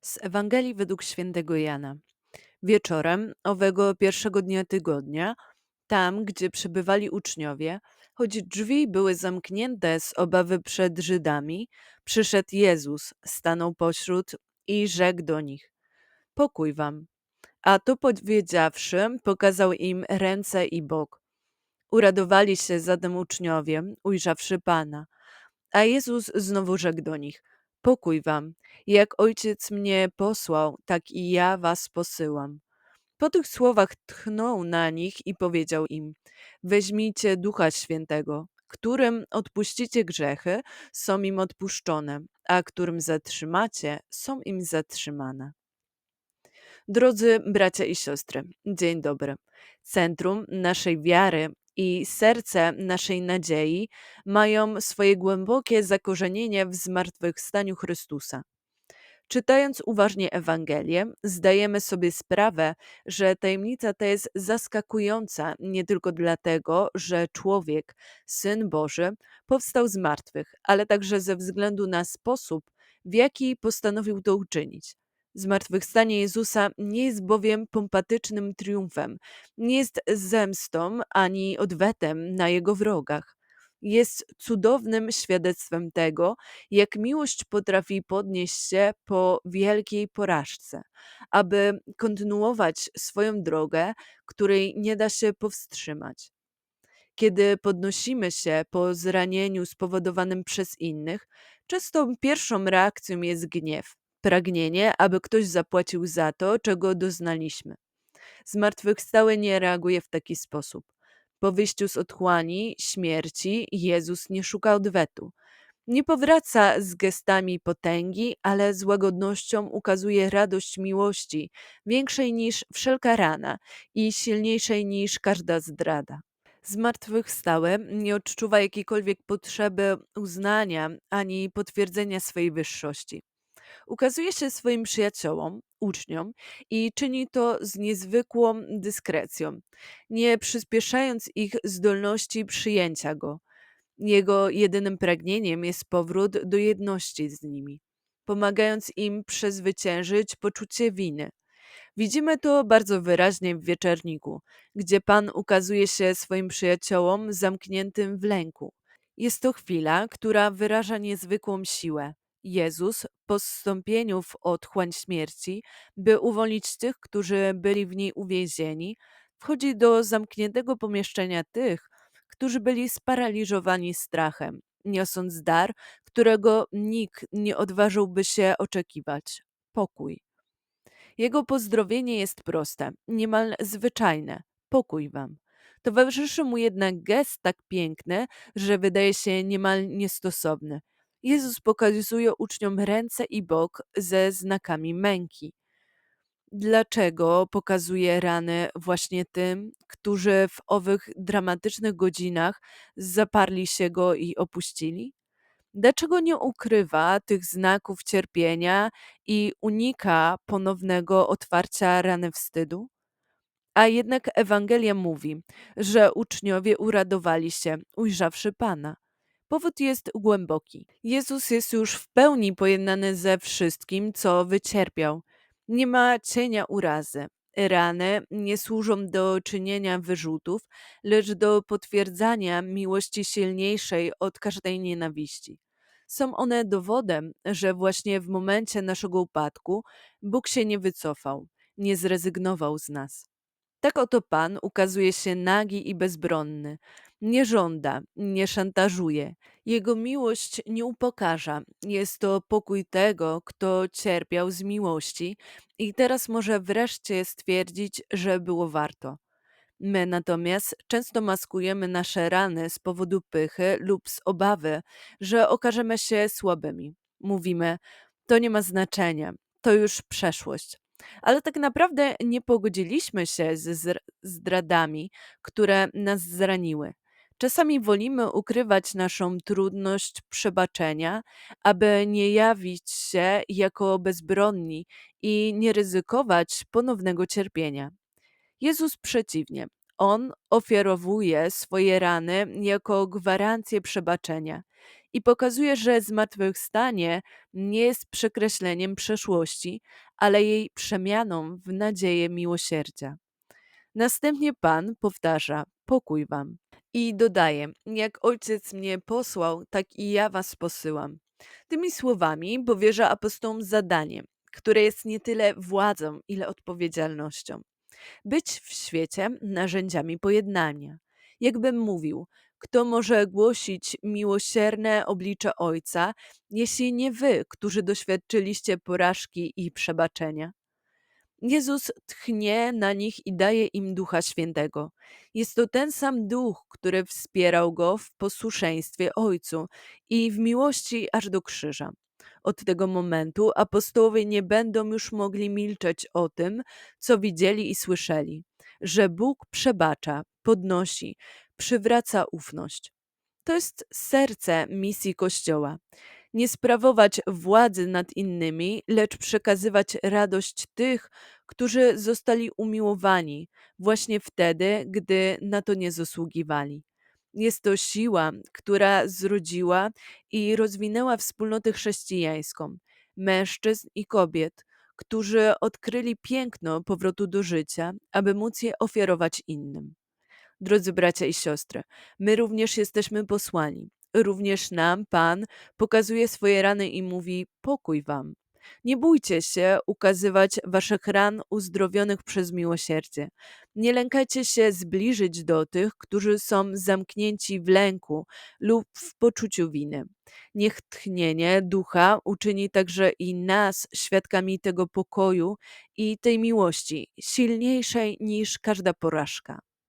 Z Ewangelii według świętego Jana. Wieczorem owego pierwszego dnia tygodnia, tam gdzie przebywali uczniowie, choć drzwi były zamknięte z obawy przed Żydami, przyszedł Jezus, stanął pośród i rzekł do nich: Pokój wam. A to powiedziawszy, pokazał im ręce i bok. Uradowali się zatem uczniowie, ujrzawszy Pana. A Jezus znowu rzekł do nich: Pokój wam. Jak ojciec mnie posłał, tak i ja was posyłam. Po tych słowach tchnął na nich i powiedział im: Weźmijcie ducha świętego, którym odpuścicie grzechy, są im odpuszczone, a którym zatrzymacie, są im zatrzymane. Drodzy bracia i siostry, dzień dobry. Centrum naszej wiary i serce naszej nadziei mają swoje głębokie zakorzenienie w zmartwychwstaniu Chrystusa. Czytając uważnie Ewangelię, zdajemy sobie sprawę, że tajemnica ta jest zaskakująca nie tylko dlatego, że człowiek, syn Boży, powstał z martwych, ale także ze względu na sposób, w jaki postanowił to uczynić. Zmartwychwstanie Jezusa nie jest bowiem pompatycznym triumfem, nie jest zemstą ani odwetem na jego wrogach. Jest cudownym świadectwem tego, jak miłość potrafi podnieść się po wielkiej porażce, aby kontynuować swoją drogę, której nie da się powstrzymać. Kiedy podnosimy się po zranieniu spowodowanym przez innych, często pierwszą reakcją jest gniew, pragnienie, aby ktoś zapłacił za to, czego doznaliśmy. Zmartwychwstały nie reaguje w taki sposób. Po wyjściu z otchłani, śmierci, Jezus nie szuka odwetu. Nie powraca z gestami potęgi, ale z łagodnością ukazuje radość miłości, większej niż wszelka rana i silniejszej niż każda zdrada. Zmartwychwstały nie odczuwa jakiejkolwiek potrzeby uznania ani potwierdzenia swojej wyższości. Ukazuje się swoim przyjaciołom, uczniom i czyni to z niezwykłą dyskrecją, nie przyspieszając ich zdolności przyjęcia go. Jego jedynym pragnieniem jest powrót do jedności z nimi, pomagając im przezwyciężyć poczucie winy. Widzimy to bardzo wyraźnie w wieczerniku, gdzie Pan ukazuje się swoim przyjaciołom zamkniętym w lęku. Jest to chwila, która wyraża niezwykłą siłę. Jezus po zstąpieniu w otchłań śmierci, by uwolnić tych, którzy byli w niej uwięzieni, wchodzi do zamkniętego pomieszczenia tych, którzy byli sparaliżowani strachem, niosąc dar, którego nikt nie odważyłby się oczekiwać pokój. Jego pozdrowienie jest proste, niemal zwyczajne. Pokój wam. Towarzyszy mu jednak gest tak piękny, że wydaje się niemal niestosowny. Jezus pokazuje uczniom ręce i bok ze znakami męki. Dlaczego pokazuje rany właśnie tym, którzy w owych dramatycznych godzinach zaparli się go i opuścili? Dlaczego nie ukrywa tych znaków cierpienia i unika ponownego otwarcia rany wstydu? A jednak Ewangelia mówi, że uczniowie uradowali się, ujrzawszy Pana. Powód jest głęboki. Jezus jest już w pełni pojednany ze wszystkim, co wycierpiał. Nie ma cienia urazy. Rany nie służą do czynienia wyrzutów, lecz do potwierdzania miłości silniejszej od każdej nienawiści. Są one dowodem, że właśnie w momencie naszego upadku Bóg się nie wycofał, nie zrezygnował z nas. Tak oto Pan ukazuje się nagi i bezbronny. Nie żąda, nie szantażuje. Jego miłość nie upokarza. Jest to pokój tego, kto cierpiał z miłości i teraz może wreszcie stwierdzić, że było warto. My natomiast często maskujemy nasze rany z powodu pychy lub z obawy, że okażemy się słabymi. Mówimy, to nie ma znaczenia, to już przeszłość. Ale tak naprawdę nie pogodziliśmy się ze zdradami, które nas zraniły. Czasami wolimy ukrywać naszą trudność przebaczenia, aby nie jawić się jako bezbronni i nie ryzykować ponownego cierpienia. Jezus przeciwnie. On ofiarowuje swoje rany jako gwarancję przebaczenia i pokazuje, że zmartwychwstanie nie jest przekreśleniem przeszłości, ale jej przemianą w nadzieję miłosierdzia. Następnie Pan powtarza: Pokój wam. I dodaje: Jak ojciec mnie posłał, tak i ja was posyłam. Tymi słowami powierza apostołom zadanie, które jest nie tyle władzą, ile odpowiedzialnością. Być w świecie narzędziami pojednania. Jakbym mówił, kto może głosić miłosierne oblicze Ojca, jeśli nie wy, którzy doświadczyliście porażki i przebaczenia? Jezus tchnie na nich i daje im Ducha Świętego. Jest to ten sam Duch, który wspierał go w posłuszeństwie Ojcu i w miłości aż do krzyża. Od tego momentu apostołowie nie będą już mogli milczeć o tym, co widzieli i słyszeli, że Bóg przebacza, podnosi, przywraca ufność. To jest serce misji Kościoła nie sprawować władzy nad innymi, lecz przekazywać radość tych, którzy zostali umiłowani właśnie wtedy, gdy na to nie zasługiwali. Jest to siła, która zrodziła i rozwinęła wspólnotę chrześcijańską, mężczyzn i kobiet, którzy odkryli piękno powrotu do życia, aby móc je ofiarować innym. Drodzy bracia i siostry, my również jesteśmy posłani. Również nam Pan pokazuje swoje rany i mówi: Pokój wam. Nie bójcie się ukazywać waszych ran uzdrowionych przez miłosierdzie. Nie lękajcie się zbliżyć do tych, którzy są zamknięci w lęku lub w poczuciu winy. Niech tchnienie ducha uczyni także i nas świadkami tego pokoju i tej miłości, silniejszej niż każda porażka.